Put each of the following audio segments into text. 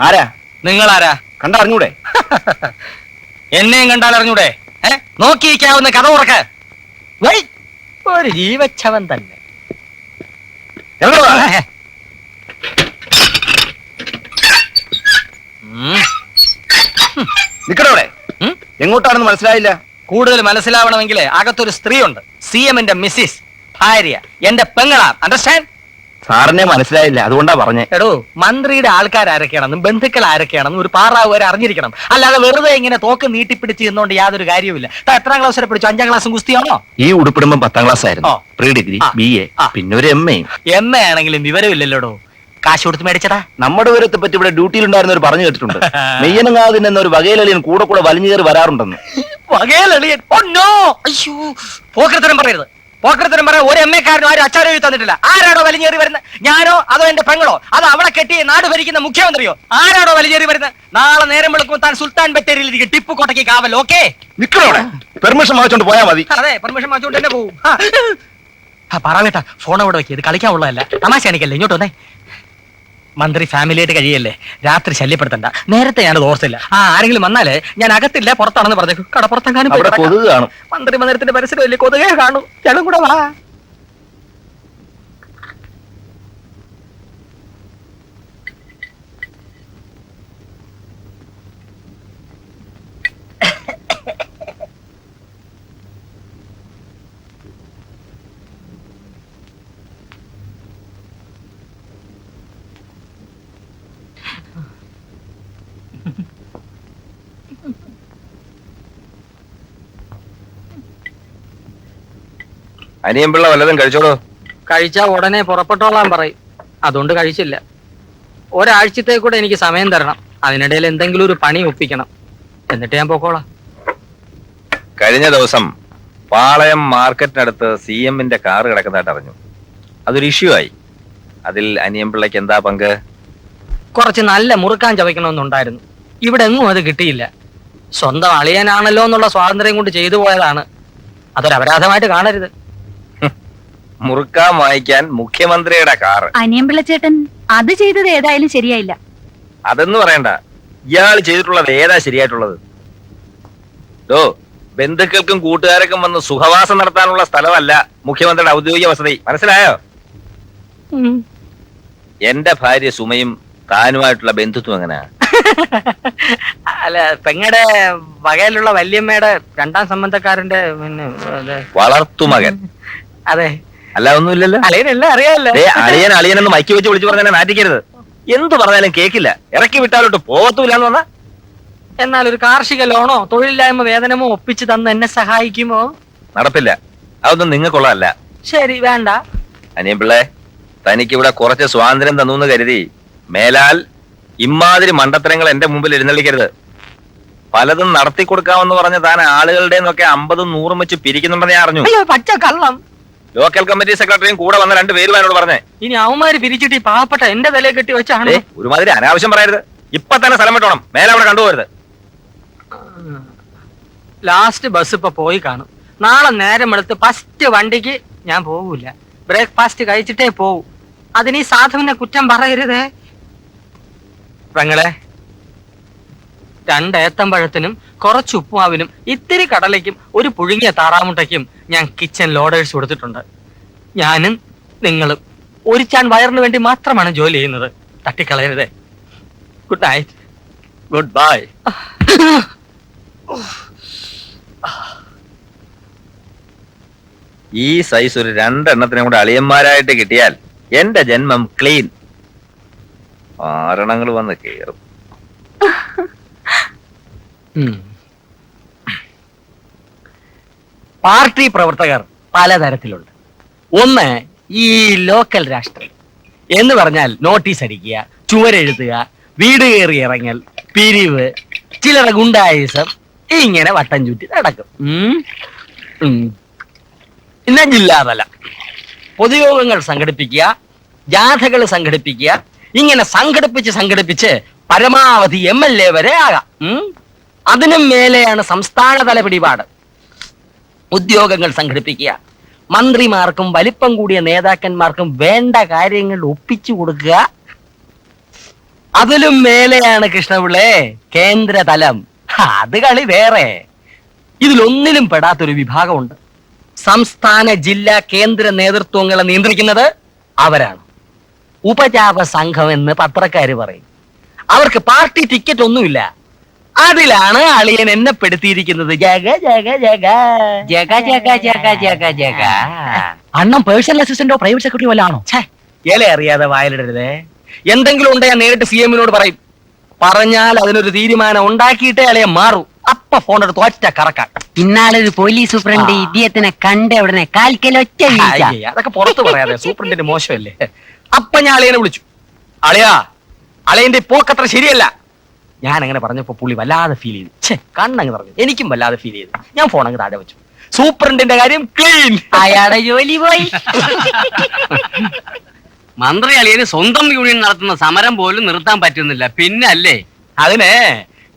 ആരാ? നിങ്ങൾ ആരാ കണ്ടറിഞ്ഞൂടെ? എന്നെയും കണ്ടാൽ അറിഞ്ഞൂടെ ഏ? നോക്കിയിരിക്കാവുന്ന കഥ ഉറക്ക. വൈ! ഒരു ജീവച്ഛവൻ തന്നെ. നിക്കടവിടെ? എങ്ങോട്ടാണെന്ന് മനസ്സിലായില്ല. കൂടുതൽ മനസ്സിലാവണമെങ്കിൽ അകത്തൊരു സ്ത്രീയുണ്ട്. സി എമ്മിന്റെ മിസ്സിസ് ഭാര്യ. എന്റെ പെങ്ങളാ. അണ്ടർസ്റ്റാൻഡ്? സാറിനെ മനസ്സിലായില്ല? അതുകൊണ്ടാ പറഞ്ഞേ. എടോ മന്ത്രിയുടെ ആൾക്കാർ ആരൊക്കെയാണെന്നും ബന്ധുക്കൾ ആരൊക്കെയാണെന്നും ഒരു പാറാവ് വരെ അറിഞ്ഞിരിക്കണം. അല്ലാതെ വെറുതെ ഇങ്ങനെ തോക്ക് നീട്ടിപ്പിടിച്ച് നിന്നുകൊണ്ട് യാതൊരു കാര്യവുമില്ല. താൻ എത്രാം ക്ലാസ് വരെ പഠിച്ചു? അഞ്ചാം ക്ലാസ്സും ഗുസ്തിയാണോ? ഈ ഉടുപ്പിടുമ്പം പത്താം ക്ലാസ് ആയിരുന്നു. ഓ. പ്രീ ഡിഗ്രി ആ. ബി എ ആ. പിന്നെ ഒരു എം എ എം എ ആണെങ്കിലും വിവരമില്ലല്ലോടോ കാശ് കൊടുത്ത് മേടിച്ചടാ. നമ്മുടെ വിവരത്തെ പറ്റി ഇവിടെ ഡ്യൂട്ടിയിൽ ഒരു പറഞ്ഞു കേട്ടിട്ടുണ്ട്. മെയ്യനങ്ങാതിന് എന്നൊരു വകയിലളിയൻ കൂടെ കൂടെ വലിഞ്ഞു കയറി വരാറുണ്ടെന്ന്. വകയിലളിയൻ? ഓ നോ അയ്യോ പോക്കരത്തരം പറയരുത്. പോക്കരത്തരം പറയാൻ ഒരു എം എ കാരനും ആരും അച്ചാരം എഴുതി തന്നിട്ടില്ല. ആരാടോ വലിഞ്ഞേറി വരുന്നത് ഞാനോ അതോ എന്റെ പെങ്ങളോ? അതോ അവിടെ കെട്ടി നാട് ഭരിക്കുന്ന മുഖ്യമന്ത്രിയോ? ആരാടോ വലിഞ്ഞേറി വരുന്നത് നാളെ നേരം വെളുക്കുമ്പോൾ താൻ സുൽത്താൻ ബത്തേരിയിൽ ഇരിക്കും. ടിപ്പു കോട്ടയ്ക്ക് കാവൽ ഓക്കെ? നിക്കണവിടെ പെർമിഷൻ വാങ്ങിച്ചോണ്ട് പോയാ മതി. അതെ പെർമിഷൻ വാങ്ങിച്ചോണ്ട് തന്നെ പോകും ആ. പറ കേട്ടാ ഫോൺ അവിടെ വെക്കിയത് കളിക്കാൻ ഉള്ളതല്ല. തമാശ എനിക്കല്ലേ ഇങ്ങോട്ട് വന്നേ. മന്ത്രി ഫാമിലിയായിട്ട് കഴിയല്ലേ? രാത്രി ശല്യപ്പെടുത്തണ്ട. നേരത്തെ ഞാൻ ഓർത്തില്ല. ആ ആരെങ്കിലും വന്നാലേ ഞാൻ അകത്തില്ല പുറത്താണെന്ന് പറഞ്ഞു കടപ്പുറത്തെങ്ങാനും അവിടെ. കൊതുക് കാണും. മന്ത്രി മന്ദിരത്തിന്റെ പരിസരം വലിയ കൊതുകേ കാണൂ. ഞങ്ങളും കൂടെ വാ അനിയമ്പിള്ള വല്ലതും കഴിച്ചോളൂ കഴിച്ചാ ഉടനെ പുറപ്പെട്ടോളാൻ പറയും. അതുകൊണ്ട് കഴിച്ചില്ല. ഒരാഴ്ചത്തേക്കൂടെ എനിക്ക് സമയം തരണം. അതിനിടയിൽ എന്തെങ്കിലും ഒരു പണി ഒപ്പിക്കണം. എന്നിട്ട് ഞാൻ പോക്കോളാം. കഴിഞ്ഞ ദിവസം പാളയം മാർക്കറ്റിനടുത്ത് സി എമ്മിന്റെ കാറ് കിടക്കുന്നതായിട്ട് അറിഞ്ഞു. അതൊരു ഇഷ്യൂ ആയി. അതിൽ അനിയൻപിള്ളയ്ക്ക് എന്താ പങ്ക്? കുറച്ച് നല്ല മുറുക്കാൻ ചവയ്ക്കണമെന്നുണ്ടായിരുന്നു. ഇവിടെ എങ്ങും അത് കിട്ടിയില്ല. സ്വന്തം അളിയനാണല്ലോ എന്നുള്ള സ്വാതന്ത്ര്യം കൊണ്ട് ചെയ്തു പോയതാണ്. അതൊരപരാധമായിട്ട് കാണരുത്. മുറുക്കാൻ വാങ്ങിക്കാൻ മുഖ്യമന്ത്രിയുടെ കാറ്. അനിയമ്പിള്ള ചേട്ടൻ അത് ചെയ്തത് ഏതായാലും ശരിയായില്ല. അതെന്ന് പറയണ്ട. ഇയാൾ ചെയ്തിട്ടുള്ളത് ഏതാ ശരിയായിട്ടുള്ളത്? ഡോ ബന്ധുക്കൾക്കും കൂട്ടുകാർക്കും വന്ന് സുഖവാസം നടത്താനുള്ള സ്ഥലമല്ല മുഖ്യമന്ത്രിയുടെ ഔദ്യോഗിക വസതി. മനസ്സിലായോ? എന്റെ ഭാര്യ സുമയും താനുമായിട്ടുള്ള ബന്ധുത്വം എങ്ങനെയാ? അല്ല പെങ്ങടെ വകയിലുള്ള വല്യമ്മയുടെ രണ്ടാം സംബന്ധക്കാരന്റെ പിന്നെ അതെ. വളർത്തുമകൻ അതെ. അല്ല ഒന്നുമില്ലല്ലോ അളിയനെല്ലാം അറിയാമല്ലോ. അറിയാലോ അളിയൻ അളിയൻ ഒന്ന് മൈക്ക് വെച്ച് വിളിച്ചു പറഞ്ഞാൽ നാറ്റിക്കരുത്. എന്ത് പറഞ്ഞാലും കേക്കില്ല. ഇറക്കി വിട്ടാലോട്ട് പോകത്തൂല എന്ന് പറഞ്ഞാ? എന്നാൽ ഒരു കാർഷിക ലോണോ തൊഴിലില്ലായ്മ വേതനമോ ഒപ്പിച്ച് തന്ന് എന്നെ സഹായിക്കുമോ? നടപ്പില്ല. അതൊന്നും നിങ്ങൾക്കുള്ളതല്ല. ശരി വേണ്ട. അനിയൻ തനിക്ക് ഇവിടെ കുറച്ച് സ്വാതന്ത്ര്യം തന്നു എന്ന് കരുതി മേലാൽ ഇമാതിരി മണ്ടത്തരങ്ങൾ എന്റെ മുമ്പിൽ എഴുന്നള്ളിക്കരുത്. പലതും നടത്തി കൊടുക്കാമെന്ന് പറഞ്ഞ താൻ ആളുകളുടെ നിന്നൊക്കെ അമ്പതും നൂറും വെച്ച് പിരിക്കുന്നുണ്ടെന്ന് ഞാൻ അറിഞ്ഞു. അയ്യോ പച്ച കള്ളം. ലോക്കൽ കമ്മിറ്റി സെക്രട്ടറിയും കൂടെ വന്ന രണ്ട് പേരും എന്നോട് പറഞ്ഞേ. ഇനി അവന്മാര് പിരിച്ചിട്ട് ഈ പാവപ്പെട്ട എന്റെ തലയെ കെട്ടി വെച്ചാണ്? ഏ ഒരുമാതിരി അനാവശ്യം പറയരുത്. ഇപ്പൊ തന്നെ സ്ഥലം വിട്ടോണം. മേലെ അവിടെ കണ്ടുപോകരുത്. ലാസ്റ്റ് ബസ് ഇപ്പൊ പോയി കാണും. നാളെ നേരം എടുത്ത് ഫസ്റ്റ് വണ്ടിക്ക് ഞാൻ പോകൂല ബ്രേക്ക്ഫാസ്റ്റ് കഴിച്ചിട്ടേ പോവും. അതിന് ഈ സാധുവിനെ കുറ്റം പറയരുതേ. പെങ്ങളെ രണ്ട് ഏത്തമ്പഴത്തിനും കുറച്ച് ഉപ്പുമാവിനും ഇത്തിരി കടലയ്ക്കും ഒരു പുഴുങ്ങിയ താറാമുട്ടയ്ക്കും ഞാൻ കിച്ചൺ ലോഡേഴ്സ് കൊടുത്തിട്ടുണ്ട്. ഞാനും നിങ്ങളും ഒരു ചാൻ വയറിന് വേണ്ടി മാത്രമാണ് ജോലി ചെയ്യുന്നത്. തട്ടിക്കളയരുതേ. ഗുഡ് നൈറ്റ് ഗുഡ് ബൈ ഈ സൈസ് ഒരു രണ്ടെണ്ണത്തിനും കൂടെ അളിയന്മാരായിട്ട് കിട്ടിയാൽ എന്റെ ജന്മം ക്ലീൻ ആരണങ്ങൾ വന്ന് ഉം. പാർട്ടി പ്രവർത്തകർ പലതരത്തിലുണ്ട്. ഒന്ന് ഈ ലോക്കൽ രാഷ്ട്രീയം എന്ന് പറഞ്ഞാൽ നോട്ടീസ് അടിക്കുക ചുവരെഴുതുക വീട് കയറി ഇറങ്ങൽ പിരിവ് ചിലരുടെ ഗുണ്ടായുസം ഇങ്ങനെ വട്ടം ചുറ്റി നടക്കും. ഇന്ന ജില്ലാതല. പൊതുയോഗങ്ങൾ സംഘടിപ്പിക്കുക ജാഥകൾ സംഘടിപ്പിക്കുക ഇങ്ങനെ സംഘടിപ്പിച്ച് സംഘടിപ്പിച്ച് പരമാവധി എം എൽ എ വരെ ആകാം. അതിനും മേലെയാണ് സംസ്ഥാനതല പിടിപാട്. ഉദ്യോഗങ്ങൾ സംഘടിപ്പിക്കുക. മന്ത്രിമാർക്കും വലിപ്പം കൂടിയ നേതാക്കന്മാർക്കും വേണ്ട കാര്യങ്ങൾ ഒപ്പിച്ചു കൊടുക്കുക. അതിലും മേലെയാണ് കൃഷ്ണപിള്ളേ കേന്ദ്രതലം. തലം അത് കളി വേറെ. ഇതിലൊന്നിലും പെടാത്തൊരു വിഭാഗമുണ്ട്. സംസ്ഥാന ജില്ലാ കേന്ദ്ര നേതൃത്വങ്ങളെ നിയന്ത്രിക്കുന്നത് അവരാണ്. ഉപജാപ സംഘം എന്ന് പത്രക്കാർ പറയും. അവർക്ക് പാർട്ടി ടിക്കറ്റ് ഒന്നുമില്ല. അതിലാണ് അളിയൻ എന്നെ പെടുത്തിയിരിക്കുന്നത്. ജഗ ജഗ ജഗ. ജഗ ജഗ ജഗ ജഗ ജഗ. അണ്ണം പേഴ്സണൽ അസിസ്റ്റന്റോ പ്രൈവറ്റ് സെക്രട്ടറി വല്ല ആണോ? ഇല അറിയാതെ വായലിടരുതേ. എന്തെങ്കിലും ഉണ്ടോ ഞാൻ നേരിട്ട് സി എമ്മിനോട് പറയും. പറഞ്ഞാൽ അതിനൊരു തീരുമാനം ഉണ്ടാക്കിയിട്ടേ അളിയൻ മാറൂ. അപ്പ ഫോൺ എടുത്ത് ഒറ്റ കറക്കാൻ ഇന്നാളൊരു പോലീസ് സൂപ്രണ്ട്. ഇദ്ദേഹത്തിനെ കണ്ട ഉടനെ കാൽക്കൽ ഒറ്റ അതൊക്കെ പുറത്ത് പറയാതെ. സൂപ്രണ്ടിന്റെ മോശമല്ലേ. അപ്പൊ ഞാൻ അളിയനെ വിളിച്ചു. അളിയാ അളിയന്റെ പോക്കത്ര ശരിയല്ല. ഞാൻ അങ്ങനെ പറഞ്ഞപ്പോൾ പുള്ളി വല്ലാതെ ഫീൽ ചെയ്തു. ഛേ കണ്ണങ്ങ് പറഞ്ഞു എനിക്കും വല്ലാതെ ഫീൽ ചെയ്തു. ഞാൻ ഫോൺ അങ്ങ് താഴെ വെച്ചു. സൂപ്രണ്ടിന്റെ കാര്യം ക്ലീൻ അയാളെ ജോലി പോയി. മന്ത്രി അളിയന് സ്വന്തം യൂണിയൻ നടത്തുന്ന സമരം പോലും നിർത്താൻ പറ്റുന്നില്ല. പിന്നെ അല്ലേ? അതിന്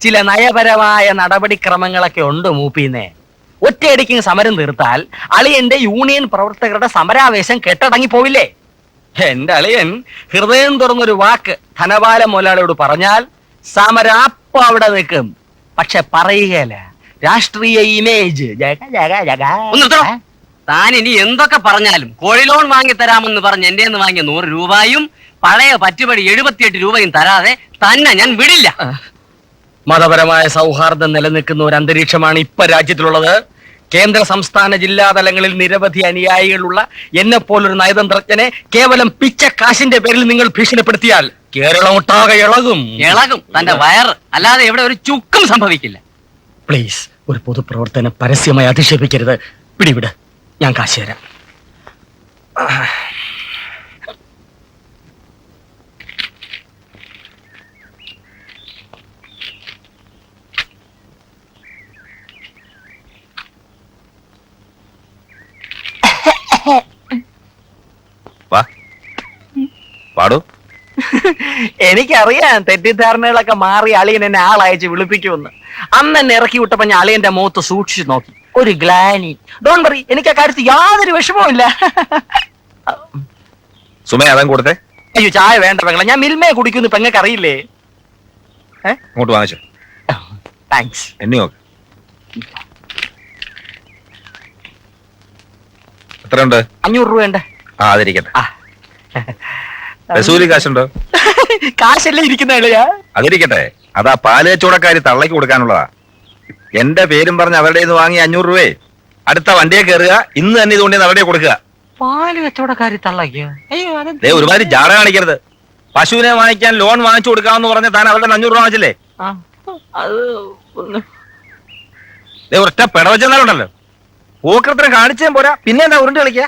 ചില നയപരമായ നടപടിക്രമങ്ങളൊക്കെ ഉണ്ട് മൂപ്പിന്നെ. ഒറ്റയടിക്ക് സമരം തീർത്താൽ അളിയന്റെ യൂണിയൻ പ്രവർത്തകരുടെ സമരാവേശം കെട്ടടങ്ങി പോവില്ലേ? എന്റെ അളിയൻ ഹൃദയം തുറന്നൊരു വാക്ക് ധനപാല മുതലാളിയോട് പറഞ്ഞാൽ സമരം അപ്പൊ അവിടെ നിൽക്കും. പക്ഷെ പറയുകയല്ല. രാഷ്ട്രീയ ഇമേജ് ജഗ ജഗ ജഗ. ഒന്ന് നിർത്തണോ? താൻ ഇനി എന്തൊക്കെ പറഞ്ഞാലും കോഴി ലോൺ വാങ്ങി തരാമെന്ന് പറഞ്ഞ് എന്റെ നിന്ന് വാങ്ങിയ നൂറ് രൂപയും പഴയ പറ്റുപടി എഴുപത്തിയെട്ട് രൂപയും തരാതെ തന്നെ ഞാൻ വിടില്ല. മതപരമായ സൗഹാർദ്ദം നിലനിൽക്കുന്ന ഒരു അന്തരീക്ഷമാണ് ഇപ്പൊ രാജ്യത്തിലുള്ളത്. കേന്ദ്ര സംസ്ഥാന ജില്ലാ തലങ്ങളിൽ നിരവധി അനുയായികളുള്ള എന്നെ പോലൊരു നയതന്ത്രജ്ഞനെ കേവലം പിച്ച കാശിന്റെ പേരിൽ നിങ്ങൾ ഭീഷണിപ്പെടുത്തിയാൽ കേരളം ഒട്ടാകെ ഇളകും. ഇളകും. തന്റെ വയറ്. അല്ലാതെ ഇവിടെ ഒരു ചുക്കും സംഭവിക്കില്ല. പ്ലീസ് ഒരു പൊതുപ്രവർത്തനം പരസ്യമായി അധിക്ഷേപിക്കരുത്. പിടിവിട്. ഞാൻ കാശ് തരാം വാ പാടൂ എനിക്കറിയാം തെറ്റിദ്ധാരണകളൊക്കെ മാറി അളിയൻ എന്നെ ആളയച്ച് വിളിപ്പിക്കുമെന്ന്. അന്ന് എന്നെ ഇറക്കി വിട്ടപ്പോ ഞാൻ അളിയന്റെ മുഖത്ത് സൂക്ഷിച്ചു നോക്കി. ഒരു ഗ്ലാനി. ഡോൺ വറി എനിക്ക് ആ കാര്യത്തിൽ യാതൊരു വിഷമവും ഇല്ല. സുമേ അതം കൊടുത്തേ. അയ്യോ ചായ വേണ്ട പെങ്ങളെ. ഞാൻ മിൽമയെ കുടിക്കുന്നു പെങ്ങൾക്ക് അറിയില്ലേ? വാങ്ങിച്ചു താങ്ക്സ് എണ്ണി നോക്ക്. എത്രയുണ്ട്? അഞ്ഞൂറ് രൂപ ഉണ്ട് ആ. അതിരിക്കട്ടെ കാശുണ്ടോ? കാശല്ലേ ഇരിക്കുന്ന അതിരിക്കട്ടെ. അതാ പാൽ കച്ചവടക്കാരി തള്ളയ്ക്ക് കൊടുക്കാനുള്ളതാ. എന്റെ പേരും പറഞ്ഞ് അവരുടെ നിന്ന് വാങ്ങി അഞ്ഞൂറ് രൂപയെ അടുത്ത വണ്ടിയെ കയറുക ഇന്ന് തന്നെ ഇതുകൊണ്ട് അവരുടെ കൊടുക്കുക. പാൽ കച്ചവടക്കാരി തള്ളയ്ക്കോ. അയ്യോ അത് ദേ ഒരുമാതിരി ജാട കാണിക്കരുത്. പശുവിനെ വാങ്ങിക്കാൻ ലോൺ വാങ്ങിച്ചു കൊടുക്കാന്ന് പറഞ്ഞ താൻ അവരുടെ അഞ്ഞൂറ് രൂപ വാങ്ങിച്ചില്ലേ? ആ, അത് ഒന്ന്. ദേ ഒറ്റ പിടവച്ചെന്നാലുണ്ടല്ലോ. പൂക്കൃത്രം കാണിച്ചേ പോരാ. പിന്നെ എന്താ ഉരുണ്ട് കളിക്ക?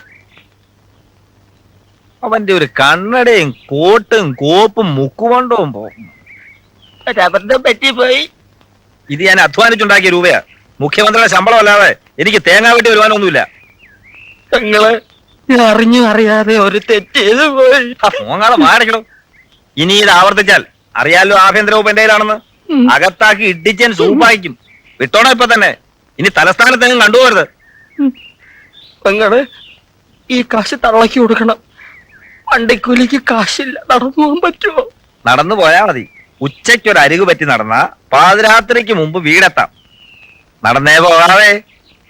അവന്റെ ഒരു കണ്ണടയും കോട്ടും കോപ്പും മുക്കുകൊണ്ടവും പോകും പറ്റിപ്പോയി ഇത് ഞാൻ അധ്വാനിച്ചുണ്ടാക്കിയ രൂപയാ. മുഖ്യമന്ത്രിയുടെ ശമ്പളം അല്ലാതെ എനിക്ക് തേങ്ങാ വെട്ടി വരുവാനൊന്നുമില്ല. നിങ്ങൾ അറിഞ്ഞു അറിയാതെ ഒരു തെറ്റ് ചെയ്തു പോയി. മോങ്ങാളെ മാറിക്കണം ഇനി ഇത് ആവർത്തിച്ചാൽ അറിയാലോ ആഭ്യന്തര വകുപ്പ് എന്റെ കയ്യിലാണെന്ന്? അകത്താക്കി ഇടിച്ചൻ സൂപ്പായിക്കും. വിട്ടോണം ഇപ്പൊ തന്നെ. ഇനി തലസ്ഥാനത്തെങ്ങും കണ്ടുപോകരുത്. നിങ്ങൾ ഈ കാശ് തള്ളക്കി കൊടുക്കണം. വണ്ടിക്കൂലിക്ക് കാശില്ല. നടന്നു പോകാൻ പറ്റുമോ? നടന്നു പോയാ മതി. ഉച്ചയ്ക്ക് ഒരു അരികു പറ്റി നടന്ന പാതിരാത്രിക്ക് മുമ്പ് വീടെത്താം. നടന്നേ പോകാവേ.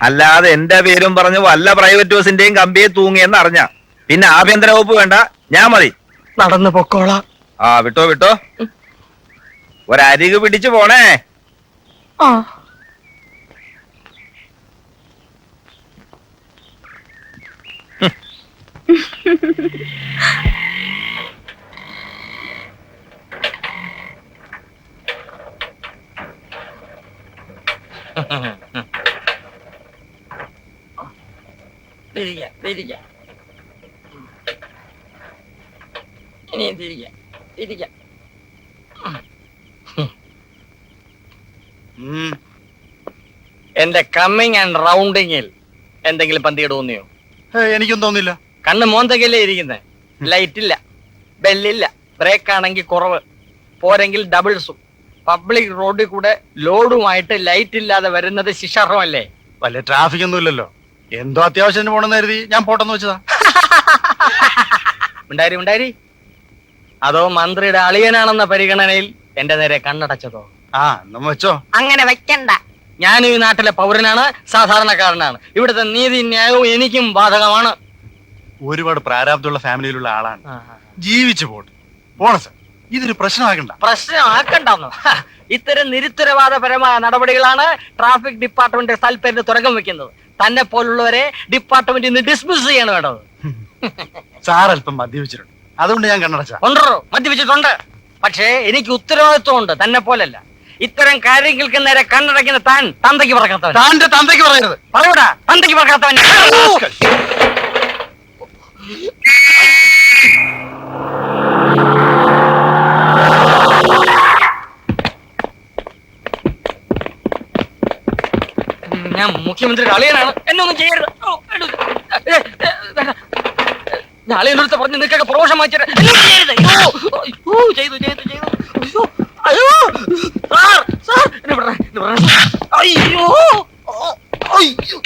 അല്ലാതെ എന്റെ പേരും പറഞ്ഞു വല്ല പ്രൈവറ്റ് ബസിന്റെയും കമ്പിയെ തൂങ്ങിയെന്ന് അറിഞ്ഞ. പിന്നെ ആഭ്യന്തര വകുപ്പ് വേണ്ട. ഞാൻ മതി. നടന്നു പൊക്കോളാം. ആ വിട്ടോ വിട്ടോ. ഒരരികു പിടിച്ചു പോണേ. ആ. തിരികെ തിരികെ ഇനി തിരികെ തിരികെ എന്റെ കമ്മിങ് ആൻഡ് റൗണ്ടിങ്ങിൽ എന്തെങ്കിലും പന്തികേട് തോന്നിയോ എനിക്കും തോന്നില്ല കണ്ണ് മോന്തകല്ലേ ഇരിക്കുന്നത് ലൈറ്റ് ഇല്ല ബെല്ലില്ല. ബ്രേക്ക് ആണെങ്കിൽ കുറവ്. പോരെങ്കിൽ ഡബിൾസും. പബ്ലിക് റോഡിൽ കൂടെ ലോഡുമായിട്ട് ലൈറ്റ് ഇല്ലാതെ വരുന്നത് ശിക്ഷാർഹമല്ലേ? വല്ല ട്രാഫിക് ഒന്നും ഇല്ലല്ലോ എന്തോ അത്യാവശ്യത്തിന് പോണെന്ന് കരുതി ഞാൻ പോട്ടെന്ന് വെച്ചതാ. ഉണ്ടായിരി ഉണ്ടായിരി. അതോ മന്ത്രിയുടെ അളിയനാണെന്ന പരിഗണനയിൽ എന്റെ നേരെ കണ്ണടച്ചതോ? ആ നമ്മ വെച്ചോ. അങ്ങനെ വെക്കണ്ട. ഞാൻ ഈ നാട്ടിലെ പൗരനാണ് സാധാരണക്കാരനാണ്. ഇവിടുത്തെ നീതി ന്യായവും എനിക്കും ബാധകമാണ്. ഒരുപാട് പ്രാരാബ്ദമുള്ള ഫാമിലിയിലുള്ള ആളാണ്. ജീവിച്ചു പോട്ടെ. പോണം സർ. ഇതൊരു പ്രശ്നമാക്കണ്ട. പ്രശ്നമാക്കണ്ടെന്നോ ഹ, ഇത്തരം നിരുത്തരവാദപരമായ നടപടികളാണ് ട്രാഫിക് ഡിപ്പാർട്ട്മെന്റ് സൽപ്പേരിന് തുടക്കം വെക്കുന്നത്. തന്നെ പോലുള്ളവരെ ഡിപ്പാർട്ട്മെന്റിൽ നിന്ന് ഡിസ്മിസ് ചെയ്യണം വേണ്ടത്. സാർ അല്പം മദ്യപിച്ചിട്ടുണ്ട്. അതുകൊണ്ട് ഞാൻ കണ്ണടച്ച ഉണ്ടോ മദ്യപിച്ചിട്ടുണ്ട്. പക്ഷേ എനിക്ക് ഉത്തരവാദിത്വം ഉണ്ട് തന്നെ പോലല്ല. ഇത്തരം കാര്യങ്ങൾക്ക് നേരെ കണ്ണടയ്ക്കുന്ന താൻ തന്തയ്ക്ക് പറക്കാത്തവൻ താന്റെ തന്തയ്ക്ക് പറയരുത് പറയൂടാ? തന്തയ്ക്ക് പറക്കാത്തവൻ ഞാൻ മുഖ്യമന്ത്രിയുടെ അളിയനാണ്. എന്നൊന്നും ചെയ്യരുത്. ഞാൻ അളിയനടുത്ത് പറഞ്ഞ് നിൽക്കൊക്കെ പ്രമോഷൻ മാറ്റിയത് ചെയ്തു ചെയ്തു ചെയ്തു. അയ്യോ സാർ സാർ എന്നെ വിടണേ, അയ്യോ അയ്യോ.